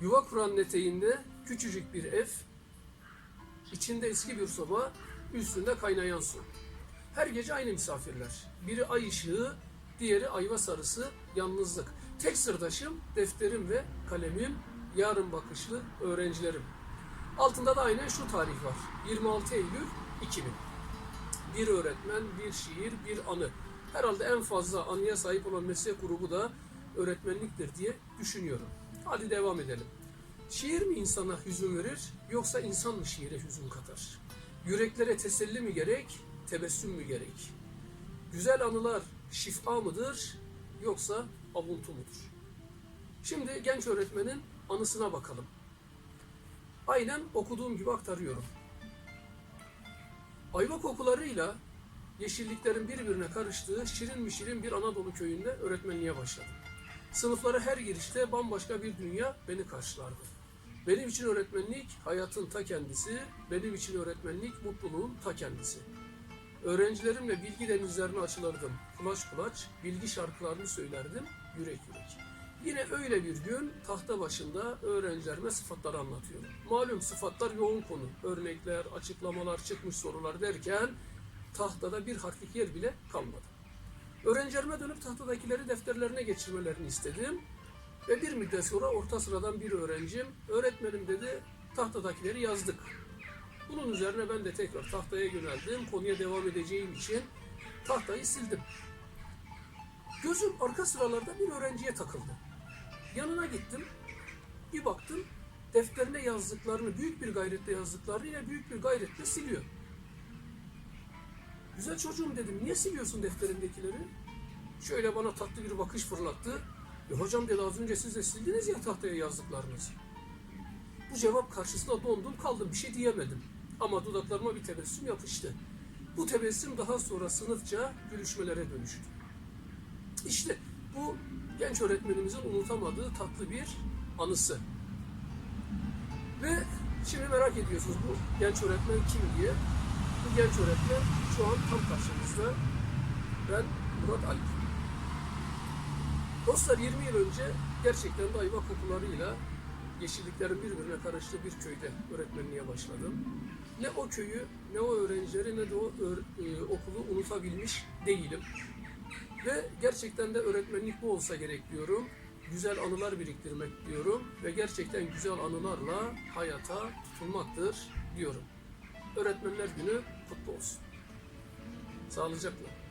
Yuva kuran eteğinde küçücük bir ev, içinde eski bir soba, üstünde kaynayan su. Her gece aynı misafirler. Biri ay ışığı, diğeri ayva sarısı, yalnızlık. Tek sırdaşım, defterim ve kalemim, yarın bakışlı öğrencilerim. Altında da aynen şu tarih var. 26 Eylül 2000. Bir öğretmen, bir şiir, bir anı. Herhalde en fazla anıya sahip olan meslek grubu da öğretmenliktir diye düşünüyorum. Hadi devam edelim. Şiir mi insana hüzün verir yoksa insan mı şiire hüzün katar? Yüreklere teselli mi gerek, tebessüm mü gerek? Güzel anılar şifa mıdır yoksa avuntu mudur? Şimdi genç öğretmenin anısına bakalım. Aynen okuduğum gibi aktarıyorum. Ayva kokularıyla yeşilliklerin birbirine karıştığı şirin mi şirin bir Anadolu köyünde öğretmenliğe başladım. Sınıflara her girişte bambaşka bir dünya beni karşılardı. Benim için öğretmenlik hayatın ta kendisi, benim için öğretmenlik mutluluğun ta kendisi. Öğrencilerimle bilgi denizlerine açılırdım. Kulaç kulaç bilgi şarkılarını söylerdim yürek yürek. Yine öyle bir gün tahta başında öğrencilerime sıfatları anlatıyorum. Malum sıfatlar yoğun konu. Örnekler, açıklamalar, çıkmış sorular derken tahtada bir harflik yer bile kalmadı. Öğrencilerime dönüp tahtadakileri defterlerine geçirmelerini istedim. Ve bir müddet sonra orta sıradan bir öğrencim, öğretmenim dedi, tahtadakileri yazdık. Bunun üzerine ben de tekrar tahtaya yöneldim. Konuya devam edeceğim için tahtayı sildim. Gözüm arka sıralarda bir öğrenciye takıldı. Yanına gittim. Bir baktım defterine yazdıklarını, büyük bir gayretle yazdıklarını yine büyük bir gayretle siliyor. Güzel çocuğum dedim, niye siliyorsun defterindekileri? Şöyle bana tatlı bir bakış fırlattı. E hocam dedi az önce siz de sildiniz ya tahtaya yazdıklarınızı. Bu cevap karşısında dondum kaldım bir şey diyemedim. Ama dudaklarıma bir tebessüm yapıştı. Bu tebessüm daha sonra sınıfça gülüşmelere dönüştü. İşte bu genç öğretmenimizin unutamadığı tatlı bir anısı. Ve şimdi merak ediyorsunuz bu genç öğretmen kim diye. Bu genç öğretmen şu an tam karşımızda. Ben Murat Alp. Dostlar 20 yıl önce gerçekten de ayva kokularıyla yeşilliklerin birbirine karıştığı bir köyde öğretmenliğe başladım. Ne o köyü, ne o öğrencileri, ne de o e, okulu unutabilmiş değilim. Ve gerçekten de öğretmenlik bu olsa gerek diyorum. Güzel anılar biriktirmek diyorum ve gerçekten güzel anılarla hayata tutunmaktır diyorum. Öğretmenler günü kutlu olsun. Sağlıcakla.